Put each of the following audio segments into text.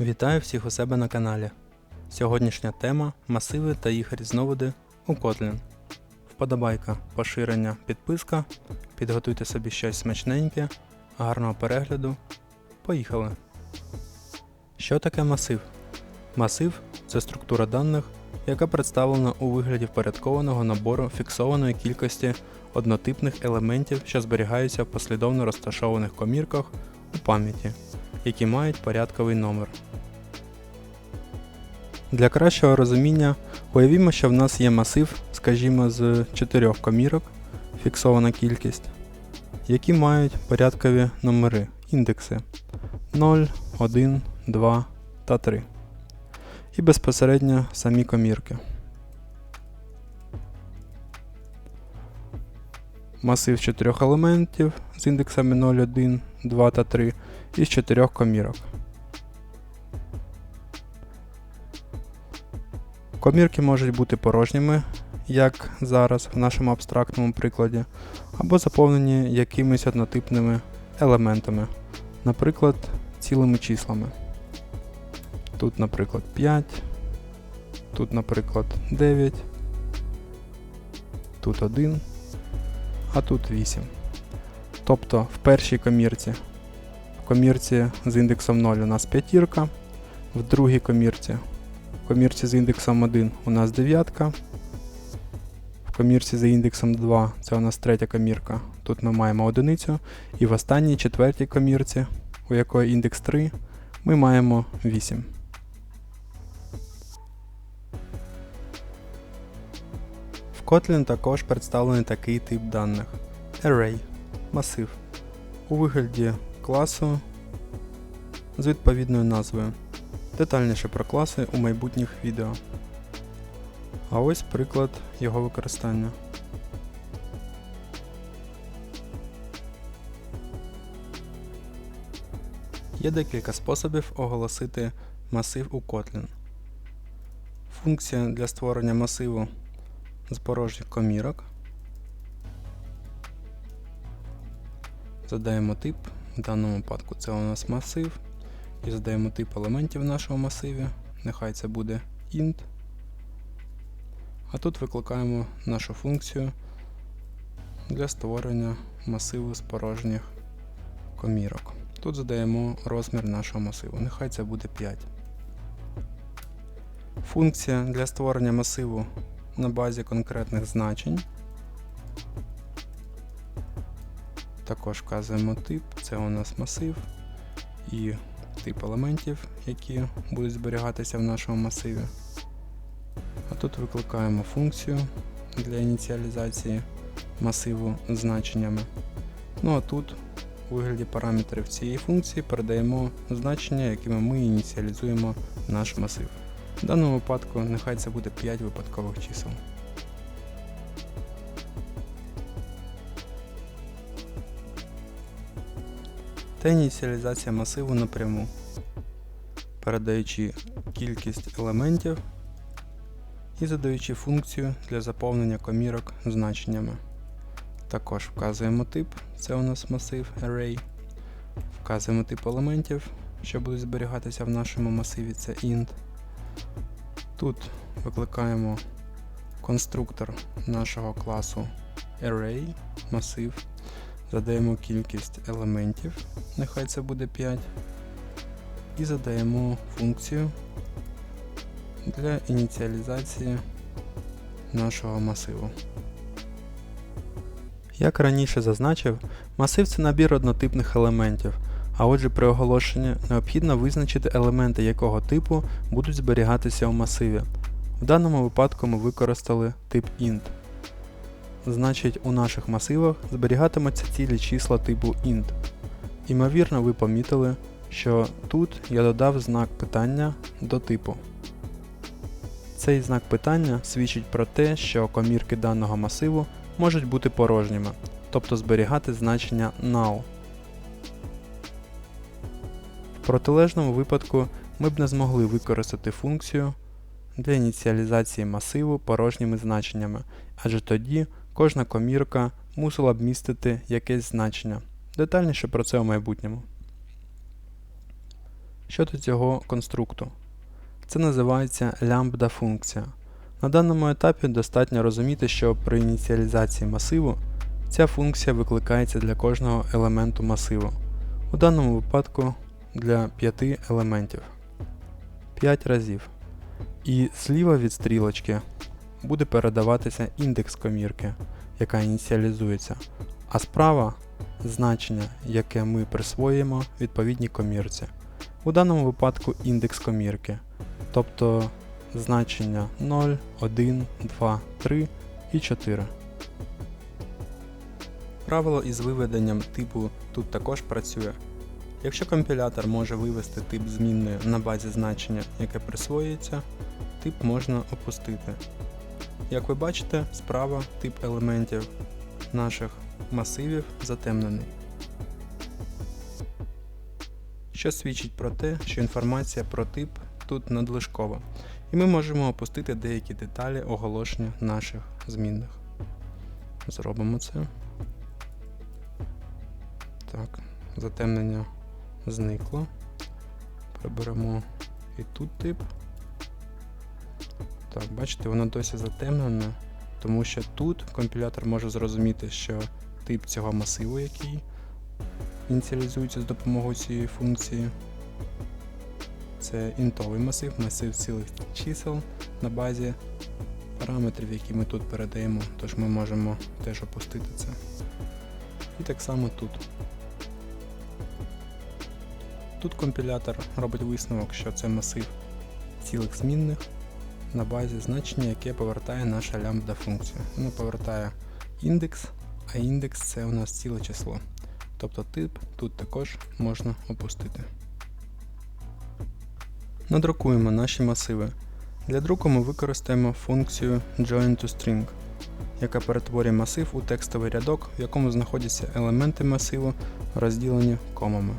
Вітаю всіх у себе на каналі. Сьогоднішня тема масиви та їх різновиди у Kotlin. Вподобайка, поширення, підписка. Підготуйте собі щось смачненьке, гарного перегляду. Поїхали! Що таке масив? Масив це структура даних, яка представлена у вигляді впорядкованого набору фіксованої кількості однотипних елементів, що зберігаються в послідовно розташованих комірках у пам'яті, які мають порядковий номер. Для кращого розуміння уявімо, що в нас є масив, скажімо, з 4 комірок, фіксована кількість, які мають порядкові номери, індекси 0, 1, 2 та 3. І безпосередньо самі комірки. Масив з 4 елементів з індексами 0, 1, 2 та 3 із 4 комірок. Комірки можуть бути порожніми, як зараз в нашому абстрактному прикладі, або заповнені якимись однотипними елементами, наприклад, цілими числами. Тут, наприклад, 5, тут, наприклад, 9, тут 1, а тут 8. Тобто в першій комірці, в комірці з індексом 0 у нас п'ятірка, в другій комірці в комірці з індексом 1 у нас дев'ятка. В комірці за індексом 2 це у нас третя комірка. Тут ми маємо одиницю. І в останній четвертій комірці, у якої індекс 3, ми маємо 8. В Kotlin також представлений такий тип даних Array масив у вигляді класу з відповідною назвою. Детальніше про класи у майбутніх відео. А ось приклад його використання. Є декілька способів оголосити масив у Kotlin. Функція для створення масиву з порожніх комірок. Задаємо тип, в даному випадку це у нас масив і задаємо тип елементів в нашому масиві. Нехай це буде int. А тут викликаємо нашу функцію для створення масиву з порожніх комірок. Тут задаємо розмір нашого масиву. Нехай це буде 5. Функція для створення масиву на базі конкретних значень. Також вказуємо тип, це у нас масив. І тип елементів, які будуть зберігатися в нашому масиві. А тут викликаємо функцію для ініціалізації масиву з значеннями. Ну а тут у вигляді параметрів цієї функції передаємо значення, якими ми ініціалізуємо наш масив. В даному випадку нехай це буде 5 випадкових чисел. та ініціалізація масиву напряму, передаючи кількість елементів і задаючи функцію для заповнення комірок значеннями. Також вказуємо тип, це у нас масив Array, вказуємо тип елементів, що будуть зберігатися в нашому масиві, це int. Тут викликаємо конструктор нашого класу Array, масив. Задаємо кількість елементів, нехай це буде 5. І задаємо функцію для ініціалізації нашого масиву. Як раніше зазначив, масив це набір однотипних елементів, а отже при оголошенні необхідно визначити елементи якого типу будуть зберігатися у масиві. В даному випадку ми використали тип int. Значить, у наших масивах зберігатимуться цілі числа типу int. Імовірно, ви помітили, що тут я додав знак питання до типу. Цей знак питання свідчить про те, що комірки даного масиву можуть бути порожніми, тобто зберігати значення null. В протилежному випадку ми б не змогли використати функцію для ініціалізації масиву порожніми значеннями, адже тоді кожна комірка мусила б містити якесь значення. Детальніше про це у майбутньому. Щодо цього конструкту, це називається лямбда функція. На даному етапі достатньо розуміти, що при ініціалізації масиву ця функція викликається для кожного елементу масиву, у даному випадку для 5 елементів 5 разів. І зліва від стрілочки буде передаватися індекс комірки, яка ініціалізується, а справа значення, яке ми присвоїмо відповідній комірці. У даному випадку індекс комірки, тобто значення 0, 1, 2, 3 і 4. Правило із виведенням типу тут також працює. Якщо компілятор може вивести тип змінної на базі значення, яке присвоюється, тип можна опустити. Як ви бачите, справа тип елементів наших масивів затемнений. Що свідчить про те, що інформація про тип тут надлишкова, і ми можемо опустити деякі деталі оголошення наших змінних. Зробимо це. Так, затемнення зникло. Приберемо і тут тип. Так, бачите, воно досі затемнене, тому що тут компілятор може зрозуміти, що тип цього масиву, який ініціалізується з допомогою цієї функції. Це інтовий масив, масив цілих чисел на базі параметрів, які ми тут передаємо, тож ми можемо теж опустити це. І так само тут. Тут компілятор робить висновок, що це масив цілих змінних на базі значення, яке повертає наша лямбда функція. Воно повертає індекс, а індекс це у нас ціле число. Тобто тип тут також можна опустити. Надрукуємо наші масиви. Для друку ми використаємо функцію join2string, яка перетворює масив у текстовий рядок, в якому знаходяться елементи масиву, розділені комами.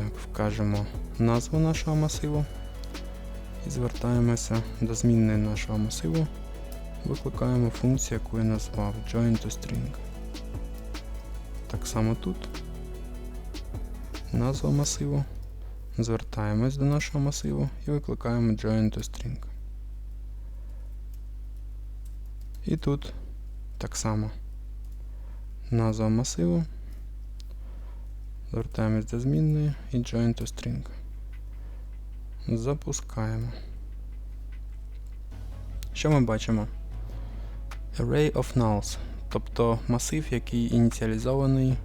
Так, вкажемо назву нашого масиву і звертаємося до змінної нашого масиву. Викликаємо функцію, яку я назвав join2string. Так само тут назва масиву. Звертаємось до нашого масиву і викликаємо join2string. І тут так само назва масиву. Звертаємось до змінної і join2string. Запускаємо. Що ми бачимо? Array of nulls, тобто масив, який ініціалізований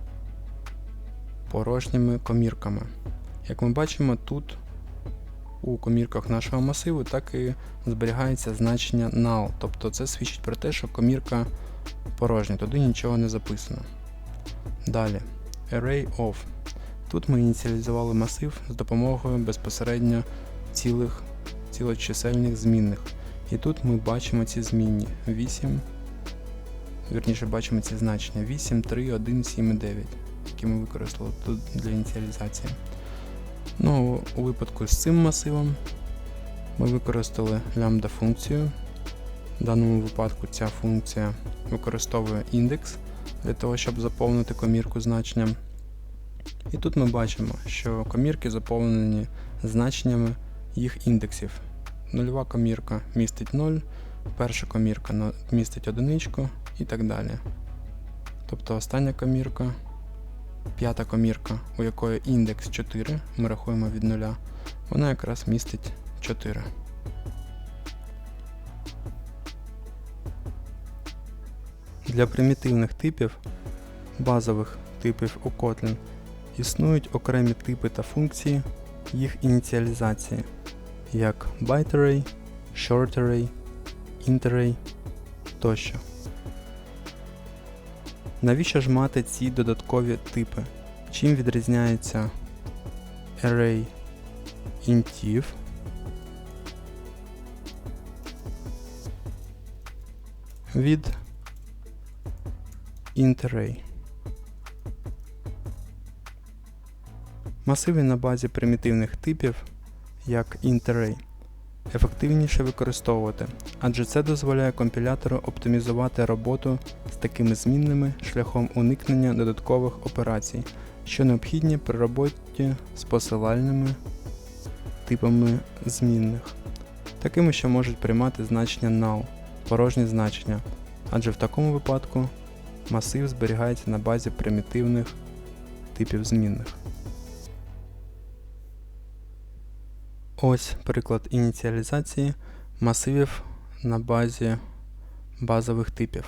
порожніми комірками. Як ми бачимо, тут у комірках нашого масиву так і зберігається значення null, тобто це свідчить про те, що комірка порожня, туди нічого не записано. Далі, Array of. Тут ми ініціалізували масив з допомогою безпосередньо цілих цілочисельних змінних. І тут ми бачимо ці змінні 8, вірніше бачимо ці значення 8, 3, 1, 7 і 9, які ми використали тут для ініціалізації. Ну, У випадку з цим масивом ми використали лямбда функцію. В даному випадку ця функція використовує індекс для того, щоб заповнити комірку значенням. І тут ми бачимо, що комірки заповнені значеннями їх індексів. Нульова комірка містить 0, перша комірка містить одиничку і так далі. Тобто остання комірка, п'ята комірка, у якої індекс 4, ми рахуємо від 0, вона якраз містить 4. Для примітивних типів, базових типів у Kotlin існують окремі типи та функції їх ініціалізації, як ByteArray, ShortArray, IntArray тощо. Навіщо ж мати ці додаткові типи? Чим відрізняється array інтів від IntArray? Масиви на базі примітивних типів, як IntArray, ефективніше використовувати, адже це дозволяє компілятору оптимізувати роботу з такими змінними шляхом уникнення додаткових операцій, що необхідні при роботі з посилальними типами змінних, такими, що можуть приймати значення null, порожні значення, адже в такому випадку масив зберігається на базі примітивних типів змінних. Ось приклад ініціалізації масивів на базі базових типів.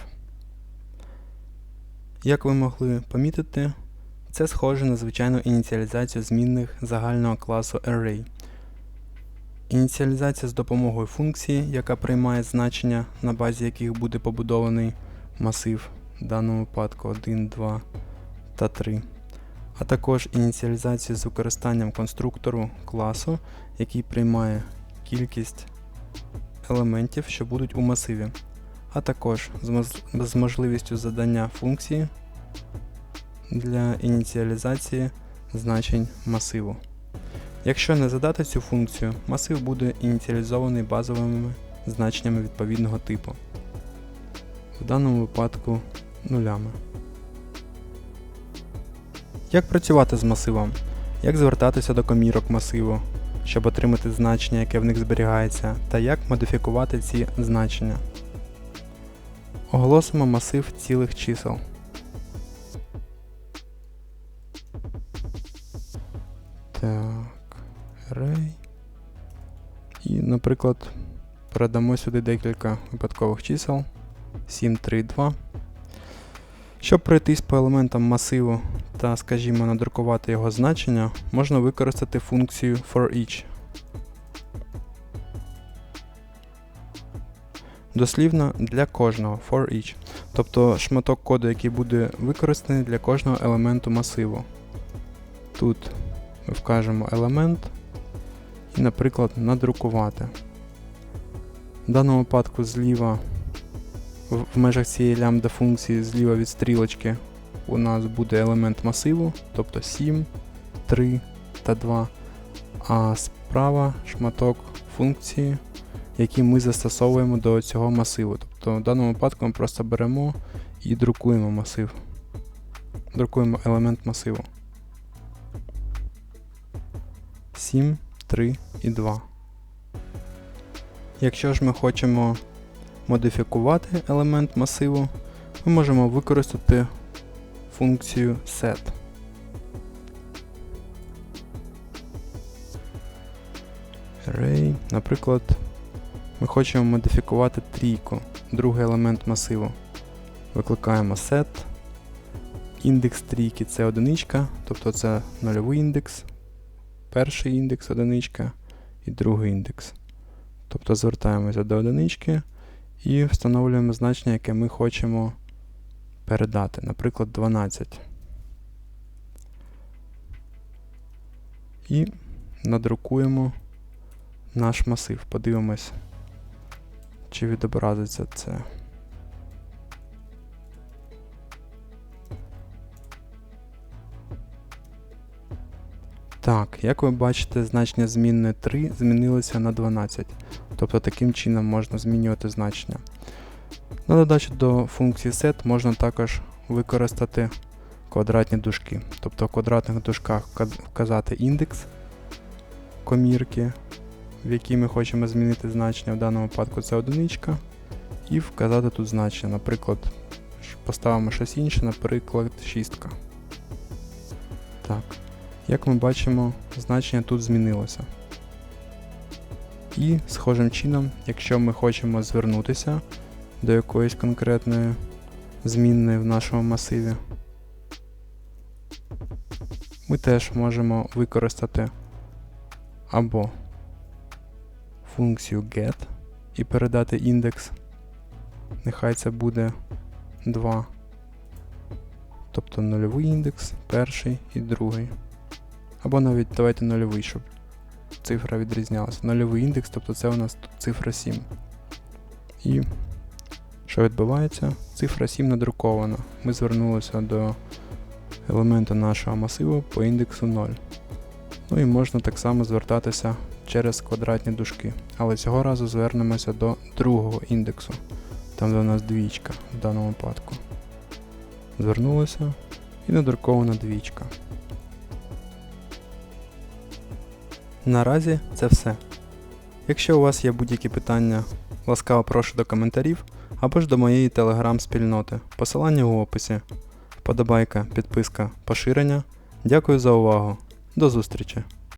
Як ви могли помітити, це схоже на звичайну ініціалізацію змінних загального класу Array. Ініціалізація з допомогою функції, яка приймає значення, на базі яких буде побудований масив, в даному випадку 1, 2 та 3, а також ініціалізація з використанням конструктору класу, який приймає кількість елементів, що будуть у масиві, а також з можливістю задання функції для ініціалізації значень масиву. Якщо не задати цю функцію, масив буде ініціалізований базовими значеннями відповідного типу, в даному випадку нулями. Як працювати з масивом? Як звертатися до комірок масиву, щоб отримати значення, яке в них зберігається, та як модифікувати ці значення. Оголосимо масив цілих чисел. Так, array. І, наприклад, передамо сюди декілька випадкових чисел 7, 3, 2. Щоб пройтись по елементам масиву та, скажімо, надрукувати його значення, можна використати функцію forEach. Дослівно для кожного forEach, тобто шматок коду, який буде використаний для кожного елементу масиву. Тут ми вкажемо елемент і, наприклад, надрукувати. В даному випадку зліва в межах цієї лямбда функції зліва від стрілочки у нас буде елемент масиву, тобто 7, 3 та 2, а справа шматок функції, який ми застосовуємо до цього масиву. Тобто в даному випадку ми просто беремо і друкуємо масив. Друкуємо елемент масиву. 7, 3 і 2. Якщо ж ми хочемо модифікувати елемент масиву, ми можемо використати функцію set. Array, наприклад, ми хочемо модифікувати трійку, другий елемент масиву. Викликаємо set. Індекс трійки це одиничка, тобто це нульовий індекс, перший індекс одиничка і другий індекс. Тобто звертаємося до одинички і встановлюємо значення, яке ми хочемо передати, наприклад, 12. І надрукуємо наш масив. Подивимось, чи відобразиться це. Так, як ви бачите, значення змінної 3 змінилося на 12. Тобто таким чином можна змінювати значення. На додачу до функції set можна також використати квадратні дужки. Тобто в квадратних дужках вказати індекс комірки, в якій ми хочемо змінити значення, в даному випадку це одиничка, і вказати тут значення. Наприклад, поставимо щось інше, наприклад, шістка. Так. Як ми бачимо, значення тут змінилося. І схожим чином, якщо ми хочемо звернутися до якоїсь конкретної змінної в нашому масиві, ми теж можемо використати або функцію get і передати індекс. Нехай це буде 2. Тобто нульовий індекс, перший і другий. Або навіть давайте нульовий, щоб цифра відрізнялася. Нульовий індекс, тобто це у нас цифра 7. І що відбувається? Цифра 7 надрукована. Ми звернулися до елемента нашого масиву по індексу 0. Ну і можна так само звертатися через квадратні дужки. Але цього разу звернемося до другого індексу, там де у нас двічка в даному випадку. Звернулися і надрукована двічка. Наразі це все. Якщо у вас є будь-які питання, ласкаво прошу до коментарів або ж до моєї телеграм-спільноти. Посилання у описі. Вподобайка, підписка, поширення. Дякую за увагу. До зустрічі!